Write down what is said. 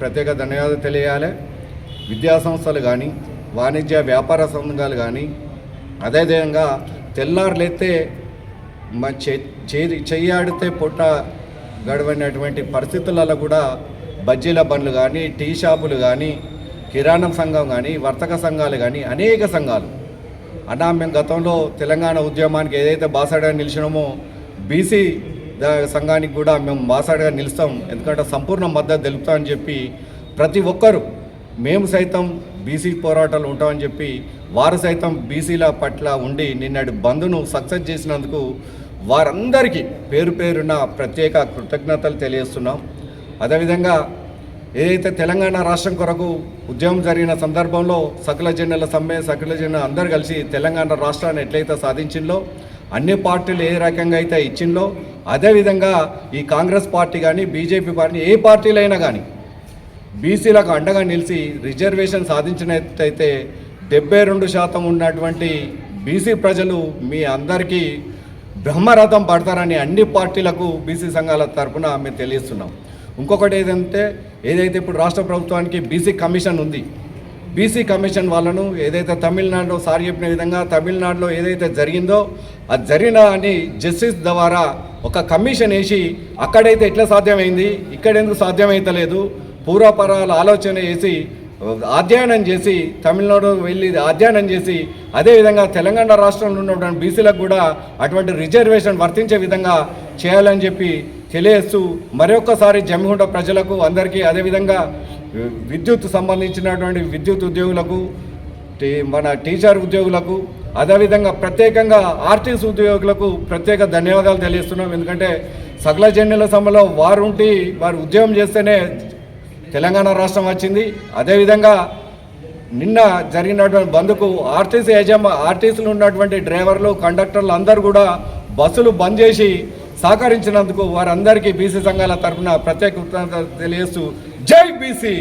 ప్రత్యేక ధన్యవాదాలు తెలియాలి విద్యా సంస్థలు కానీ వాణిజ్య వ్యాపార సంఘాలు కానీ అదేవిధంగా తెల్లారులెత్తే మా చేది చెయ్యాడితే పుట్ట గడవనటువంటి పరిస్థితులలో కూడా బజ్జీల బండ్లు కానీ టీ షాపులు కానీ కిరాణం సంఘం కానీ వర్తక సంఘాలు కానీ అనేక సంఘాలు. అన్నా మేము గతంలో తెలంగాణ ఉద్యమానికి ఏదైతే బాసాడగా నిలిచినామో బీసీ సంఘానికి కూడా మేము బాసాడగా నిలుస్తాం. ఎందుకంటే సంపూర్ణ మద్దతు తెలుపుతామని చెప్పి ప్రతి ఒక్కరూ మేము సైతం బీసీ పోరాటాలు ఉంటామని చెప్పి వారు సైతం బీసీల పట్ల ఉండి నిన్నటి బంద్ను సక్సెస్ చేసినందుకు వారందరికీ పేరు పేరున ప్రత్యేక కృతజ్ఞతలు తెలియజేస్తున్నాం. అదేవిధంగా ఏదైతే తెలంగాణ రాష్ట్రం కొరకు ఉద్యమం జరిగిన సందర్భంలో సకల జనుల సమ్మె సకల జనులు అందరు కలిసి తెలంగాణ రాష్ట్రాన్ని ఎట్లయితే సాధించిందో అన్ని పార్టీలు ఏ రకంగా అయితే ఇచ్చిందో అదేవిధంగా ఈ కాంగ్రెస్ పార్టీ కానీ బీజేపీ పార్టీ ఏ పార్టీలైనా కానీ బీసీలకు అండగా నిలిచి రిజర్వేషన్ సాధించినట్టయితే డెబ్బై రెండు శాతం ఉన్నటువంటి బీసీ ప్రజలు మీ అందరికీ బ్రహ్మరథం పడతారని అన్ని పార్టీలకు బీసీ సంఘాల తరపున మేము తెలియస్తున్నాం ఇంకొకటి ఏదంటే ఏదైతే ఇప్పుడు రాష్ట్ర ప్రభుత్వానికి బీసీ కమిషన్ ఉంది బీసీ కమిషన్ వాళ్ళను ఏదైతే తమిళనాడులో సార్ చెప్పిన విధంగా తమిళనాడులో ఏదైతే జరిగిందో అది జరిగిన అని జస్టిస్ ద్వారా ఒక కమిషన్ వేసి అక్కడైతే ఎట్లా సాధ్యమైంది ఇక్కడ ఎందుకు సాధ్యమైతలేదు పూర్వపరాల ఆలోచన చేసి అధ్యయనం చేసి తమిళనాడు వెళ్ళి అధ్యయనం చేసి అదేవిధంగా తెలంగాణ రాష్ట్రంలో ఉన్నటువంటి బీసీలకు కూడా అటువంటి రిజర్వేషన్ వర్తించే విధంగా చేయాలని చెప్పి తెలియజేస్తూ మరొకసారి జమ్మిగుంట ప్రజలకు అందరికీ అదేవిధంగా విద్యుత్ సంబంధించినటువంటి విద్యుత్ ఉద్యోగులకు మన టీచర్ ఉద్యోగులకు అదేవిధంగా ప్రత్యేకంగా ఆర్టీసీ ఉద్యోగులకు ప్రత్యేక ధన్యవాదాలు తెలియస్తున్నాం ఎందుకంటే సకల జన్యుల సభలో వారు ఉండి వారు ఉద్యోగం చేస్తేనే తెలంగాణ రాష్ట్రం వచ్చింది. అదేవిధంగా నిన్న జరిగినటువంటి బంద్కు ఆర్టీసీ యజమా ఆర్టీసీలో ఉన్నటువంటి డ్రైవర్లు కండక్టర్లు అందరూ కూడా బస్సులు బంద్ చేసి సహకరించినందుకు వారందరికీ బీసీ సంఘాల తరఫున ప్రత్యేక కృతజ్ఞతలు తెలియజేస్తూ జై బీసీ!